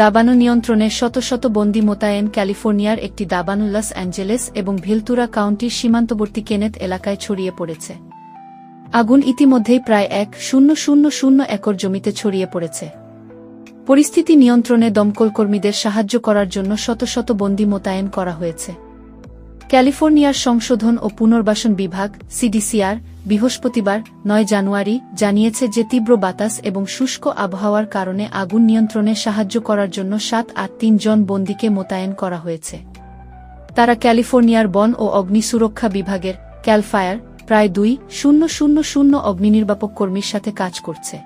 দাবানু নিয়ন্ত্রণে শত শত বন্দি মোতায়েন ক্যালিফোর্নিয়ার একটি দাবানু লস অ্যাঞ্জেলেস এবং ভিলতুরা কাউন্টির সীমান্তবর্তী কেনেত এলাকায় ছড়িয়ে পড়েছে। আগুন ইতিমধ্যেই প্রায় এক শূন্য শূন্য শূন্য একর জমিতে ছড়িয়ে পড়েছে। পরিস্থিতি নিয়ন্ত্রণে দমকলকর্মীদের সাহায্য করার জন্য শত শত বন্দি মোতায়েন করা হয়েছে। ক্যালিফোর্নিয়ার সংশোধন ও পুনর্বাসন বিভাগ, সিডিসিআর বৃহস্পতিবার, নয় জানুয়ারি, জানিয়েছে যে তীব্র বাতাস এবং শুষ্ক আবহাওয়ার কারণে আগুন নিয়ন্ত্রণে সাহায্য করার জন্য সাত আট তিন জন বন্দীকে মোতায়েন করা হয়েছে। তারা ক্যালিফোর্নিয়ার বন ও অগ্নি সুরক্ষা বিভাগের ক্যালফায়ার, প্রায় দুই শূন্য শূন্য শূন্য অগ্নিনির্বাপক কর্মীর সাথে কাজ করছে।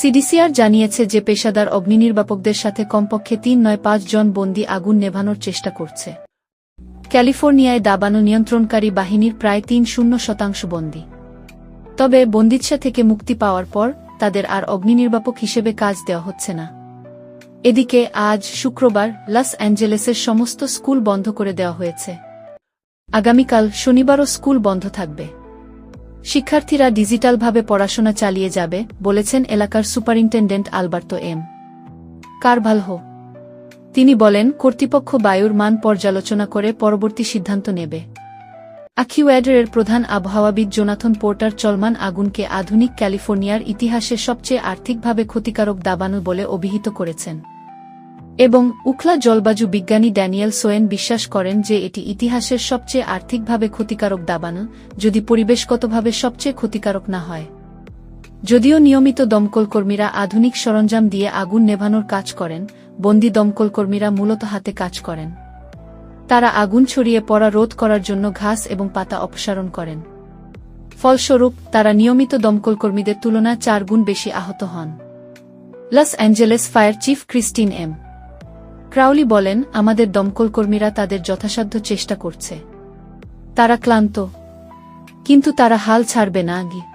সিডিসিআর জানিয়েছে যে পেশাদার অগ্নিনির্বাপকদের সাথে কমপক্ষে তিন নয় পাঁচ জন বন্দী আগুন নেভানোর চেষ্টা করছে। ক্যালিফোর্নিয়ায় দাবানো নিয়ন্ত্রণকারী বাহিনীর প্রায় তিন শূন্য শতাংশ বন্দী। তবে বন্দিচ্ছা থেকে মুক্তি পাওয়ার পর তাদের আর অগ্নিনির্বাপক হিসেবে কাজ দেওয়া হচ্ছে না। এদিকে আজ শুক্রবার লস অ্যাঞ্জেলেসের সমস্ত স্কুল বন্ধ করে দেওয়া হয়েছে। আগামীকাল শনিবারও স্কুল বন্ধ থাকবে। শিক্ষার্থীরা ডিজিটালভাবে পড়াশোনা চালিয়ে যাবে, বলেছেন এলাকার সুপারিনটেন্ডেন্ট আলবার্তো এম। কারভালহো তিনি বলেন, কর্তৃপক্ষ বায়ুর মান পর্যালোচনা করে পরবর্তী সিদ্ধান্ত নেবে। আকিওয়াডারের প্রধান আবহাওয়াবিদ জোনাথন পোর্টার চলমান আগুনকে আধুনিক ক্যালিফোর্নিয়ার ইতিহাসে সবচেয়ে আর্থিকভাবে ক্ষতিকারক দাবানু বলে অভিহিত করেছেন। এবং উখলা জলবায়ু বিজ্ঞানী ড্যানিয়েল সোয়েন বিশ্বাস করেন যে এটি ইতিহাসের সবচেয়ে আর্থিকভাবে ক্ষতিকারক দাবানু যদি পরিবেশগতভাবে সবচেয়ে ক্ষতিকারক না হয়। যদিও নিয়মিত দমকল কর্মীরা আধুনিক সরঞ্জাম দিয়ে আগুন নেভানোর কাজ করেন, বন্দি দমকল কর্মীরা মূলত হাতে কাজ করেন। তারা আগুন ছড়িয়ে পড়া রোধ করার জন্য ঘাস এবং পাতা অপসারণ করেন। ফলস্বরূপ, তারা নিয়মিত দমকল কর্মীদের তুলনায় চার গুণ বেশি আহত হন। Los Angeles fire chief Kristin M. Crowley বলেন, আমাদের দমকল কর্মীরা তাদের যথাসাধ্য চেষ্টা করছে। তারা ক্লান্ত, কিন্তু তারা হাল ছাড়বে না আগে।